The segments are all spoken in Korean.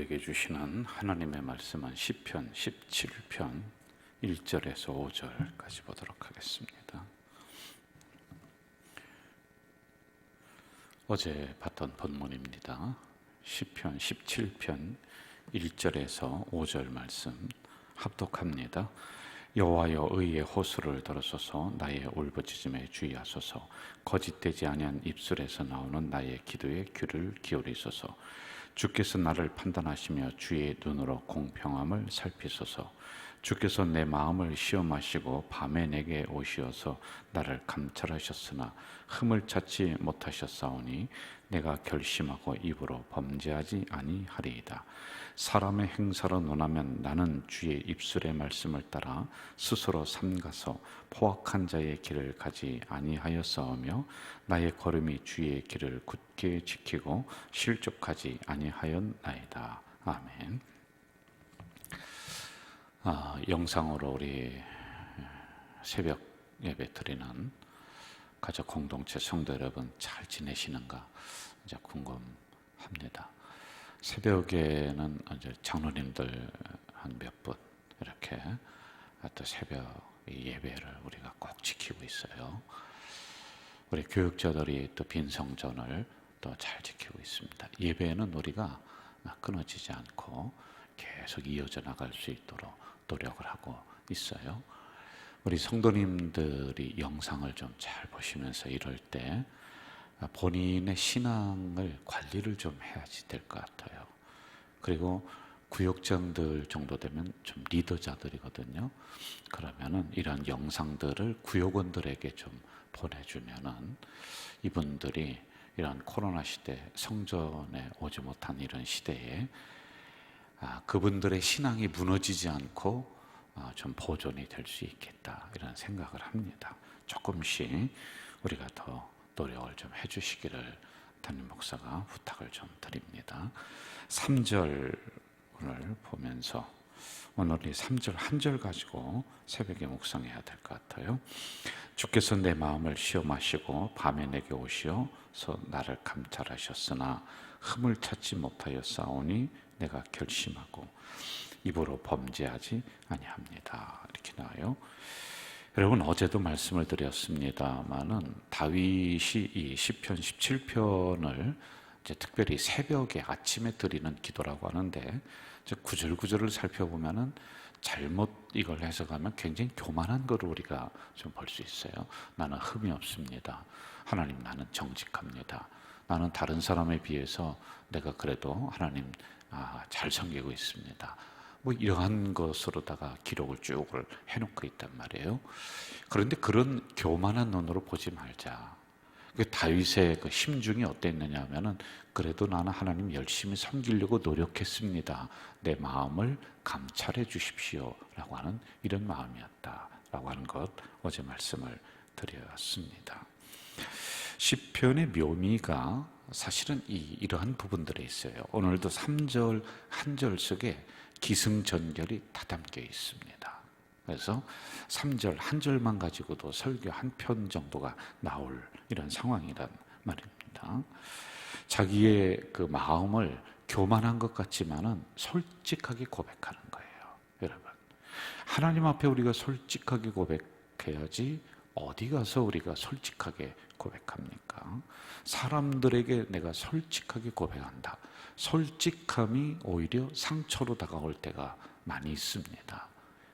새벽에 주시는 하나님의 말씀은 시편 17편 1절에서 5절까지 보도록 하겠습니다. 어제 봤던 본문입니다. 시편 17편 1절에서 5절 말씀 합독합니다. 여호와여 의의 호수를 들어서서 나의 울부짖음에 주의하소서 거짓되지 아니한 입술에서 나오는 나의 기도에 귀를 기울이소서 주께서 나를 판단하시며 주의 눈으로 공평함을 살피소서 주께서 내 마음을 시험하시고 밤에 내게 오시어서 나를 감찰하셨으나 흠을 찾지 못하셨사오니 내가 결심하고 입으로 범죄하지 아니하리이다. 사람의 행사로 논하면 나는 주의 입술의 말씀을 따라 스스로 삼가서 포악한 자의 길을 가지 아니하였사오며 나의 걸음이 주의 길을 굳게 지키고 실족하지 아니하였나이다. 아멘. 아, 영상으로 우리 새벽 예배 드리는 가족 공동체 성도 여러분 잘 지내시는가 이제 궁금합니다. 새벽에는 이제 장로님들 한 몇 분 이렇게 또 새벽 예배를 우리가 꼭 지키고 있어요. 우리 교육자들이 또 빈성전을 또 잘 지키고 있습니다. 예배는 우리가 끊어지지 않고 계속 이어져 나갈 수 있도록 노력을 하고 있어요. 우리 성도님들이 영상을 좀 잘 보시면서 이럴 때 본인의 신앙을 관리를 좀 해야지 될 것 같아요. 그리고 구역장들 정도 되면 좀 리더자들이거든요. 그러면은 이런 영상들을 구역원들에게 좀 보내주면은 이분들이 이런 코로나 시대 성전에 오지 못한 이런 시대에 아, 그분들의 신앙이 무너지지 않고 아, 좀 보존이 될 수 있겠다 이런 생각을 합니다. 조금씩 우리가 더 노력을 좀 해주시기를 담임 목사가 부탁을 좀 드립니다. 3절을 보면서 오늘 이 3절 한 절 가지고 새벽에 묵상해야 될 것 같아요. 주께서 내 마음을 시험하시고 밤에 내게 오시어서 나를 감찰하셨으나 흠을 찾지 못하여 싸우니 내가 결심하고 입으로 범죄하지 아니합니다. 이렇게 나와요. 여러분 어제도 말씀을 드렸습니다만은 다윗이 이 시편 17편을 이제 특별히 새벽에 아침에 드리는 기도라고 하는데 구절구절을 살펴보면은 잘못 이걸 해석하면 굉장히 교만한 것을 우리가 좀 볼 수 있어요. 나는 흠이 없습니다. 하나님 나는 정직합니다. 나는 다른 사람에 비해서 내가 그래도 하나님 아, 잘 섬기고 있습니다. 뭐 이러한 것으로다가 기록을 쭉 해놓고 있단 말이에요. 그런데 그런 교만한 눈으로 보지 말자. 그 다윗의 그 심중이 어땠느냐 하면은 그래도 나는 하나님 열심히 섬기려고 노력했습니다. 내 마음을 감찰해 주십시오라고 하는 이런 마음이었다라고 하는 것 어제 말씀을 드렸습니다. 시편의 묘미가 사실은 이, 이러한 부분들에 있어요. 오늘도 3절 한절 속에 기승전결이 다 담겨 있습니다. 그래서 3절 한 절만 가지고도 설교 한 편 정도가 나올 이런 상황이란 말입니다. 자기의 그 마음을 교만한 것 같지만은 솔직하게 고백하는 거예요. 여러분. 하나님 앞에 우리가 솔직하게 고백해야지 어디 가서 우리가 솔직하게 고백합니까? 사람들에게 내가 솔직하게 고백한다. 솔직함이 오히려 상처로 다가올 때가 많이 있습니다.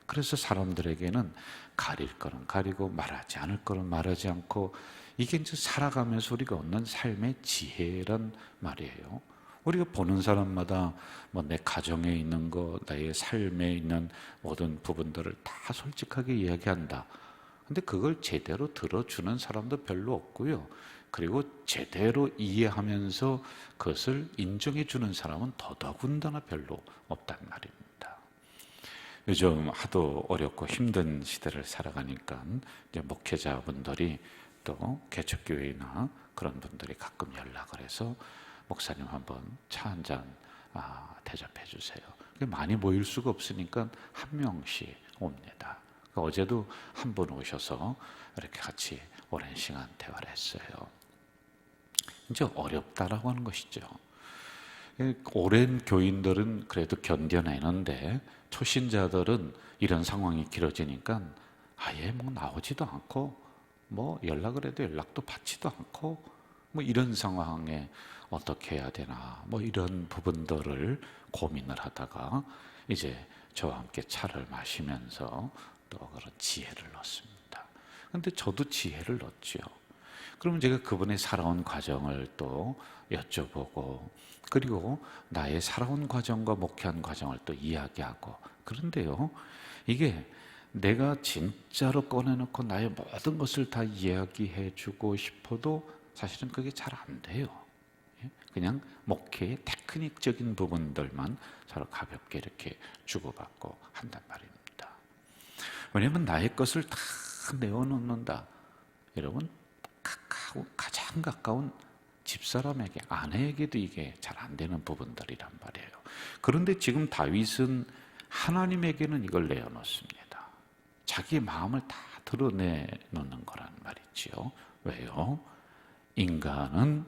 그래서 사람들에게는 가릴 거는 가리고 말하지 않을 거는 말하지 않고 이게 이제 살아가면서 우리가 얻는 삶의 지혜란 말이에요. 우리가 보는 사람마다 뭐 내 가정에 있는 거, 나의 삶에 있는 모든 부분들을 다 솔직하게 이야기한다. 근데 그걸 제대로 들어주는 사람도 별로 없고요. 그리고 제대로 이해하면서 그것을 인정해 주는 사람은 더더군다나 별로 없단 말입니다. 요즘 하도 어렵고 힘든 시대를 살아가니까 이제 목회자분들이 또 개척교회나 그런 분들이 가끔 연락을 해서 목사님 한번 차 한잔 아, 대접해 주세요. 많이 모일 수가 없으니까 한 명씩 옵니다. 그러니까 어제도 한 분 오셔서 이렇게 같이 오랜 시간 대화를 했어요. 이제 어렵다라고 하는 것이죠. 오랜 교인들은 그래도 견뎌내는데 초신자들은 이런 상황이 길어지니까 아예 뭐 나오지도 않고 뭐 연락을 해도 연락도 받지도 않고 뭐 이런 상황에 어떻게 해야 되나 뭐 이런 부분들을 고민을 하다가 이제 저와 함께 차를 마시면서 또 그런 지혜를 넣습니다. 근데 저도 지혜를 넣지요. 그러면 제가 그분의 살아온 과정을 또 여쭤보고 그리고 나의 살아온 과정과 목회한 과정을 또 이야기하고 그런데요. 이게 내가 진짜로 꺼내놓고 나의 모든 것을 다 이야기해 주고 싶어도 사실은 그게 잘 안 돼요. 예? 그냥 목회의 테크닉적인 부분들만 서로 가볍게 이렇게 주고받고 한단 말입니다. 왜냐하면 나의 것을 다 내어놓는다. 여러분, 가장 가까운 집사람에게, 아내에게도 이게 잘 안 되는 부분들이란 말이에요. 그런데 지금 다윗은 하나님에게는 이걸 내어놓습니다. 자기 마음을 다 드러내놓는 거란 말이지요. 왜요? 인간은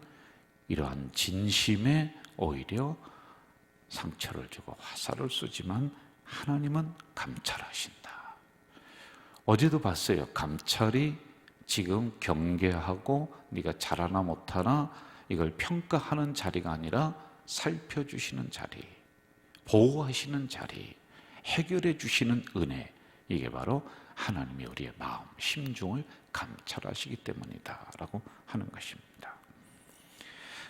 이러한 진심에 오히려 상처를 주고 화살을 쏘지만 하나님은 감찰하신다. 어제도 봤어요. 감찰이 지금 경계하고 네가 잘하나 못하나 이걸 평가하는 자리가 아니라 살펴주시는 자리, 보호하시는 자리, 해결해 주시는 은혜. 이게 바로 하나님이 우리의 마음, 심중을 감찰하시기 때문이다라고 하는 것입니다.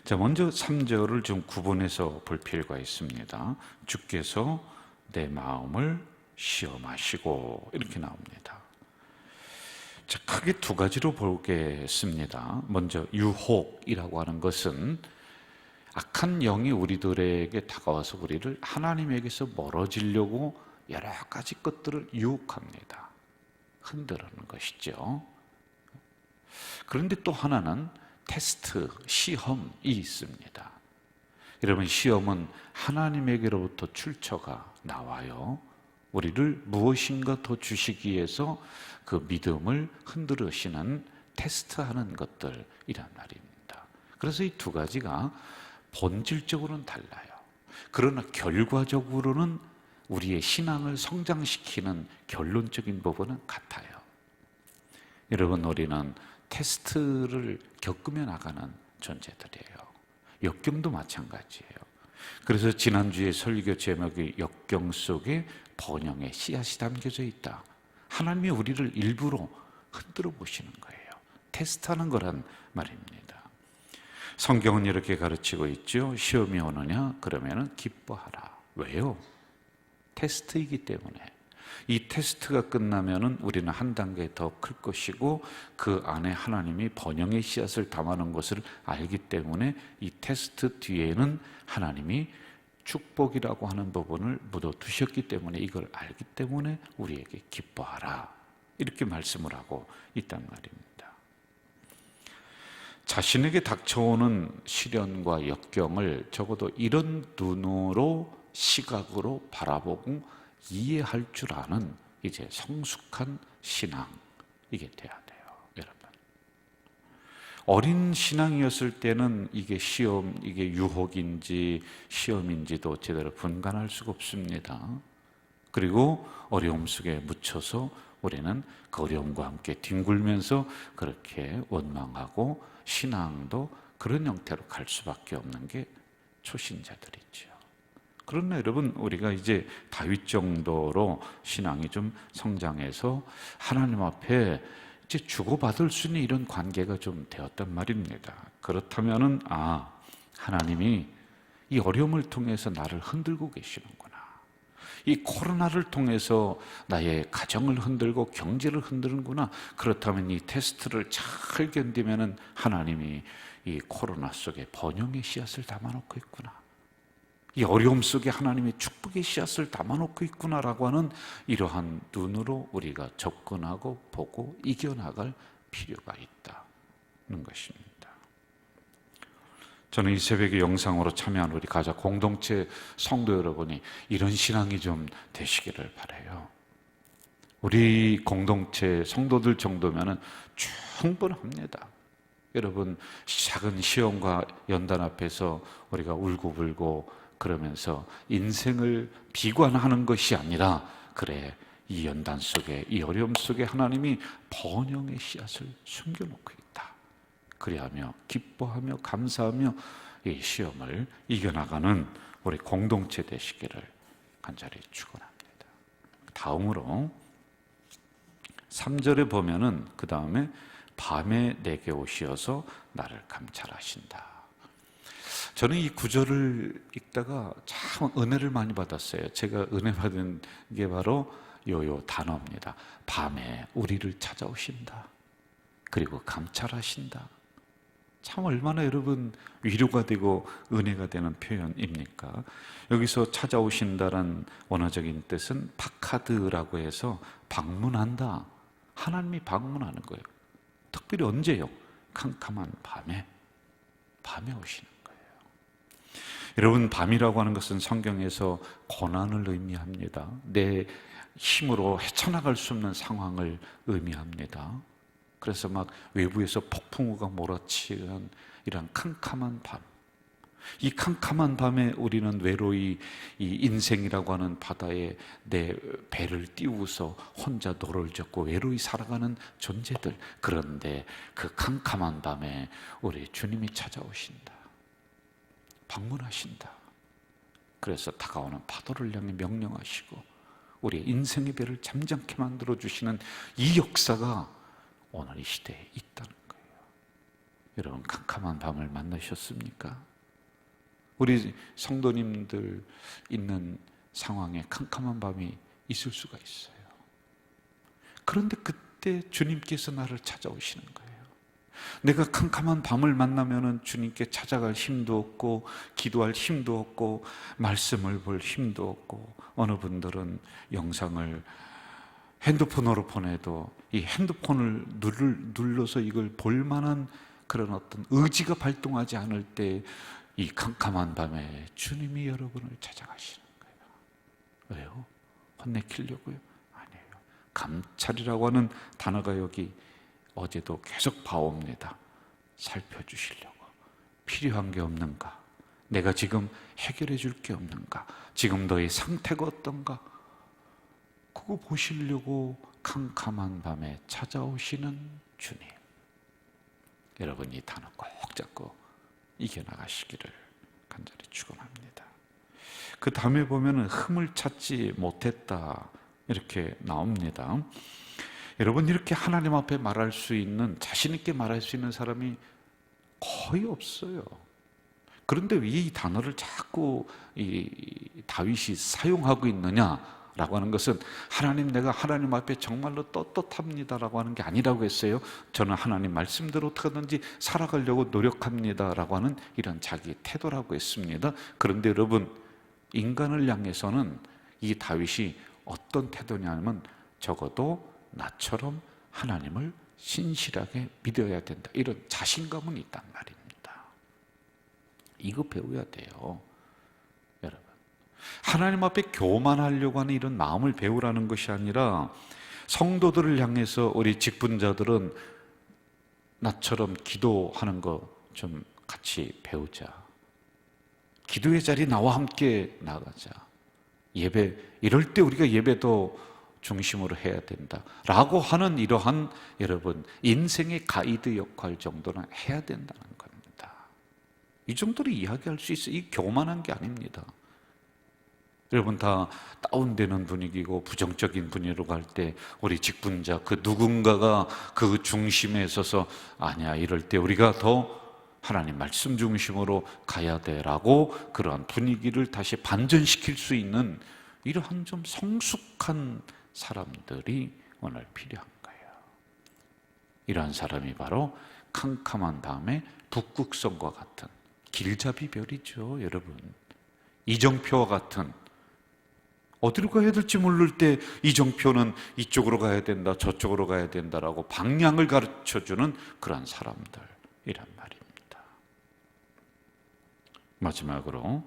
자, 먼저 3절을 좀 구분해서 볼 필요가 있습니다. 주께서 내 마음을 시험하시고 이렇게 나옵니다. 자, 크게 두 가지로 보겠습니다. 먼저 유혹이라고 하는 것은 악한 영이 우리들에게 다가와서 우리를 하나님에게서 멀어지려고 여러 가지 것들을 유혹합니다. 흔들는 것이죠. 그런데 또 하나는 테스트, 시험이 있습니다. 여러분, 시험은 하나님에게로부터 출처가 나와요. 우리를 무엇인가 더 주시기 위해서 그 믿음을 흔들으시는 테스트하는 것들이란 말입니다. 그래서 이 두 가지가 본질적으로는 달라요. 그러나 결과적으로는 우리의 신앙을 성장시키는 결론적인 부분은 같아요. 여러분, 우리는 테스트를 겪으며 나가는 존재들이에요. 역경도 마찬가지예요. 그래서 지난주에 설교 제목이 역경 속에 번영의 씨앗이 담겨져 있다. 하나님이 우리를 일부러 흔들어 보시는 거예요. 테스트하는 거란 말입니다. 성경은 이렇게 가르치고 있죠. 시험이 오느냐? 그러면 기뻐하라. 왜요? 테스트이기 때문에. 이 테스트가 끝나면은 우리는 한 단계 더 클 것이고 그 안에 하나님이 번영의 씨앗을 담아놓은 것을 알기 때문에 이 테스트 뒤에는 하나님이 축복이라고 하는 부분을 묻어 두셨기 때문에 이걸 알기 때문에 우리에게 기뻐하라. 이렇게 말씀을 하고 있단 말입니다. 자신에게 닥쳐오는 시련과 역경을 적어도 이런 눈으로 시각으로 바라보고 이해할 줄 아는 이제 성숙한 신앙 이게 돼야 여러분. 어린 신앙이었을 때는 이게 시험, 이게 유혹인지 시험인지도 제대로 분간할 수가 없습니다. 그리고 어려움 속에 묻혀서 우리는 그 어려움과 함께 뒹굴면서 그렇게 원망하고 신앙도 그런 형태로 갈 수밖에 없는 게 초신자들이죠. 그러나 여러분 우리가 이제 다윗 정도로 신앙이 좀 성장해서 하나님 앞에 이제 주고받을 수 있는 이런 관계가 좀 되었단 말입니다. 그렇다면은 아 하나님이 이 어려움을 통해서 나를 흔들고 계시는구나. 이 코로나를 통해서 나의 가정을 흔들고 경제를 흔드는구나. 그렇다면 이 테스트를 잘 견디면은 하나님이 이 코로나 속에 번영의 씨앗을 담아놓고 있구나. 이 어려움 속에 하나님의 축복의 씨앗을 담아놓고 있구나라고 하는 이러한 눈으로 우리가 접근하고 보고 이겨나갈 필요가 있다는 것입니다. 저는 이 새벽에 영상으로 참여한 우리 가자 공동체 성도 여러분이 이런 신앙이 좀 되시기를 바래요. 우리 공동체 성도들 정도면은 충분합니다. 여러분 작은 시험과 연단 앞에서 우리가 울고불고 그러면서 인생을 비관하는 것이 아니라 그래 이 연단 속에 이 어려움 속에 하나님이 번영의 씨앗을 숨겨놓고 있다. 그리하며 기뻐하며 감사하며 이 시험을 이겨나가는 우리 공동체 되시기를 간절히 축원합니다. 다음으로 3절에 보면은 그 다음에 밤에 내게 오시어서 나를 감찰하신다. 저는 이 구절을 읽다가 참 은혜를 많이 받았어요. 제가 은혜 받은 게 바로 요요 단어입니다. 밤에 우리를 찾아오신다. 그리고 감찰하신다. 참 얼마나 여러분 위로가 되고 은혜가 되는 표현입니까? 여기서 찾아오신다란 원어적인 뜻은 파카드라고 해서 방문한다. 하나님이 방문하는 거예요. 특별히 언제요? 캄캄한 밤에 밤에 오시는. 여러분 밤이라고 하는 것은 성경에서 고난을 의미합니다. 내 힘으로 헤쳐나갈 수 없는 상황을 의미합니다. 그래서 막 외부에서 폭풍우가 몰아치는 이런 캄캄한 밤. 이 캄캄한 밤에 우리는 외로이 이 인생이라고 하는 바다에 내 배를 띄우서 혼자 노를 젓고 외로이 살아가는 존재들. 그런데 그 캄캄한 밤에 우리 주님이 찾아오신다. 방문하신다. 그래서 다가오는 파도를 향해 명령하시고 우리 인생의 배를 잠잠케 만들어 주시는 이 역사가 오늘 이 시대에 있다는 거예요. 여러분 캄캄한 밤을 만나셨습니까? 우리 성도님들 있는 상황에 캄캄한 밤이 있을 수가 있어요. 그런데 그때 주님께서 나를 찾아오시는 거예요. 내가 캄캄한 밤을 만나면은 주님께 찾아갈 힘도 없고 기도할 힘도 없고 말씀을 볼 힘도 없고 어느 분들은 영상을 핸드폰으로 보내도 이 핸드폰을 눌러서 이걸 볼 만한 그런 어떤 의지가 발동하지 않을 때 이 캄캄한 밤에 주님이 여러분을 찾아가시는 거예요. 왜요? 혼내키려고요? 아니에요. 감찰이라고 하는 단어가 여기 어제도 계속 봐옵니다. 살펴주시려고. 필요한 게 없는가? 내가 지금 해결해 줄 게 없는가? 지금 너의 상태가 어떤가? 그거 보시려고 캄캄한 밤에 찾아오시는 주님. 여러분 이 단어 꼭 잡고 이겨나가시기를 간절히 축원합니다. 그 다음에 보면은 흠을 찾지 못했다 이렇게 나옵니다. 여러분 이렇게 하나님 앞에 말할 수 있는 자신 있게 말할 수 있는 사람이 거의 없어요. 그런데 왜 이 단어를 자꾸 이 다윗이 사용하고 있느냐? 라고 하는 것은 하나님 내가 하나님 앞에 정말로 떳떳합니다라고 하는 게 아니라고 했어요. 저는 하나님 말씀대로 어떻게든지 살아가려고 노력합니다라고 하는 이런 자기 태도라고 했습니다. 그런데 여러분 인간을 향해서는 이 다윗이 어떤 태도냐면 적어도 나처럼 하나님을 신실하게 믿어야 된다. 이런 자신감은 있단 말입니다. 이거 배워야 돼요. 여러분. 하나님 앞에 교만하려고 하는 이런 마음을 배우라는 것이 아니라 성도들을 향해서 우리 직분자들은 나처럼 기도하는 거 좀 같이 배우자. 기도의 자리 나와 함께 나가자. 예배, 이럴 때 우리가 예배도 중심으로 해야 된다. 라고 하는 이러한 여러분, 인생의 가이드 역할 정도는 해야 된다는 겁니다. 이 정도로 이야기할 수 있어요. 이 교만한 게 아닙니다. 여러분 다 다운되는 분위기고 부정적인 분위기로 갈 때 우리 직분자 그 누군가가 그 중심에 서서 아니야 이럴 때 우리가 더 하나님 말씀 중심으로 가야 돼라고 그러한 분위기를 다시 반전시킬 수 있는 이러한 좀 성숙한 사람들이 오늘 필요한 거예요. 이러한 사람이 바로 캄캄한 밤에 북극성과 같은 길잡이 별이죠, 여러분. 이정표와 같은 어디로 가야 될지 모를 때 이정표는 이쪽으로 가야 된다, 저쪽으로 가야 된다라고 방향을 가르쳐 주는 그러한 사람들이란 말입니다. 마지막으로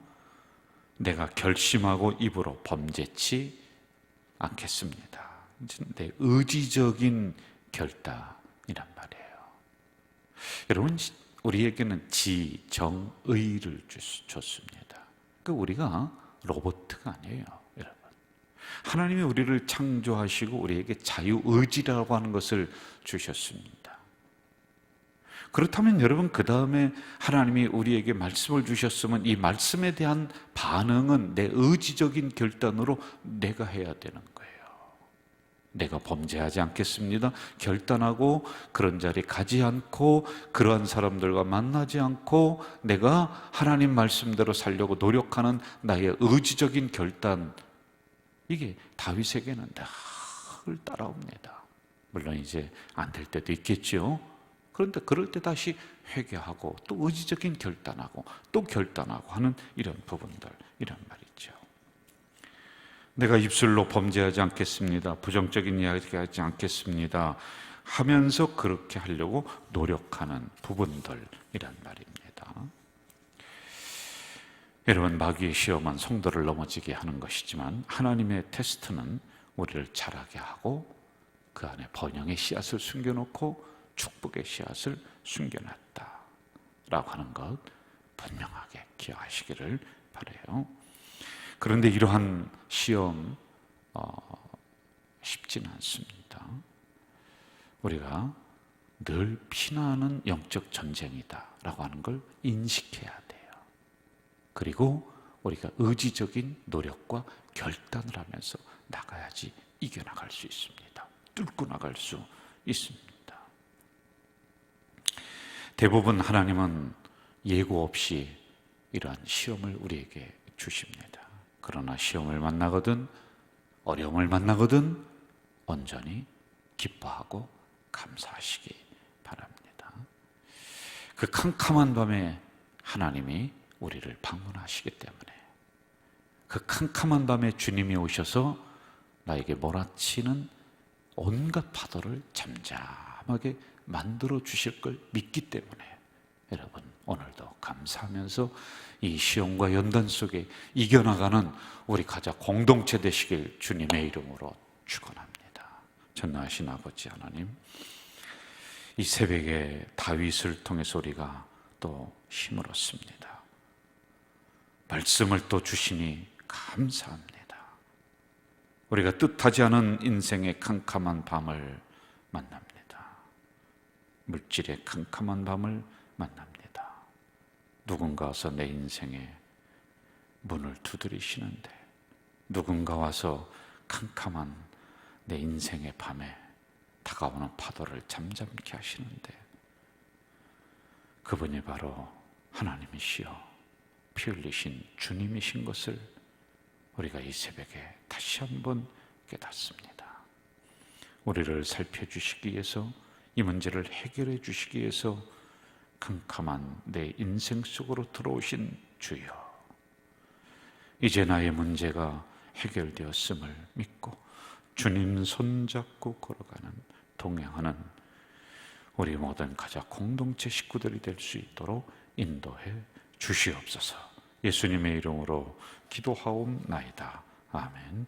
내가 결심하고 입으로 범죄치 않겠습니다. 내 의지적인 결단이란 말이에요. 여러분 우리에게는 지 정 의를 줬습니다. 그 우리가 로봇가 아니에요. 하나님이 우리를 창조하시고 우리에게 자유의지라고 하는 것을 주셨습니다. 그렇다면 여러분 그 다음에 하나님이 우리에게 말씀을 주셨으면 이 말씀에 대한 반응은 내 의지적인 결단으로 내가 해야 되는 거예요. 내가 범죄하지 않겠습니다. 결단하고 그런 자리 가지 않고 그러한 사람들과 만나지 않고 내가 하나님 말씀대로 살려고 노력하는 나의 의지적인 결단 이게 다윗에게는 늘 따라옵니다. 물론 이제 안 될 때도 있겠죠. 그런데 그럴 때 다시 회개하고 또 의지적인 결단하고 또 결단하고 하는 이런 부분들 이런 말이죠. 내가 입술로 범죄하지 않겠습니다. 부정적인 이야기 하지 않겠습니다. 하면서 그렇게 하려고 노력하는 부분들 이란 말입니다. 여러분 마귀의 시험은 성도를 넘어지게 하는 것이지만 하나님의 테스트는 우리를 자라게 하고 그 안에 번영의 씨앗을 숨겨놓고 축복의 씨앗을 숨겨놨다. 라고 하는 것 분명하게 기억하시기를 바래요. 그런데 이러한 시험 어, 쉽지는 않습니다. 우리가 늘 피나는 영적 전쟁이다라고 하는 걸 인식해야 돼요. 그리고 우리가 의지적인 노력과 결단을 하면서 나가야지 이겨나갈 수 있습니다. 뚫고 나갈 수 있습니다. 대부분 하나님은 예고 없이 이러한 시험을 우리에게 주십니다. 그러나 시험을 만나거든 어려움을 만나거든 온전히 기뻐하고 감사하시기 바랍니다. 그 캄캄한 밤에 하나님이 우리를 방문하시기 때문에 그 캄캄한 밤에 주님이 오셔서 나에게 몰아치는 온갖 파도를 잠잠하게 만들어 주실 걸 믿기 때문에 여러분 오늘도 감사하면서 이 시험과 연단 속에 이겨나가는 우리 가자 공동체 되시길 주님의 이름으로 축원합니다. 전능하신 아버지 하나님, 이 새벽에 다윗을 통해서 우리가 또 힘을 얻습니다. 말씀을 또 주시니 감사합니다. 우리가 뜻하지 않은 인생의 캄캄한 밤을 만납니다. 물질의 캄캄한 밤을 만납니다. 누군가 와서 내 인생에 문을 두드리시는데 누군가 와서 캄캄한 내 인생의 밤에 다가오는 파도를 잠잠케 하시는데 그분이 바로 하나님이시여 피 흘리신 주님이신 것을 우리가 이 새벽에 다시 한번 깨닫습니다. 우리를 살펴주시기 위해서 이 문제를 해결해 주시기 위해서 캄캄한 내 인생 속으로 들어오신 주여. 이제 나의 문제가 해결되었음을 믿고 주님 손잡고 걸어가는 동행하는 우리 모든 가자 공동체 식구들이 될 수 있도록 인도해 주시옵소서. 예수님의 이름으로 기도하옵나이다. 아멘.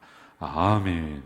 아멘.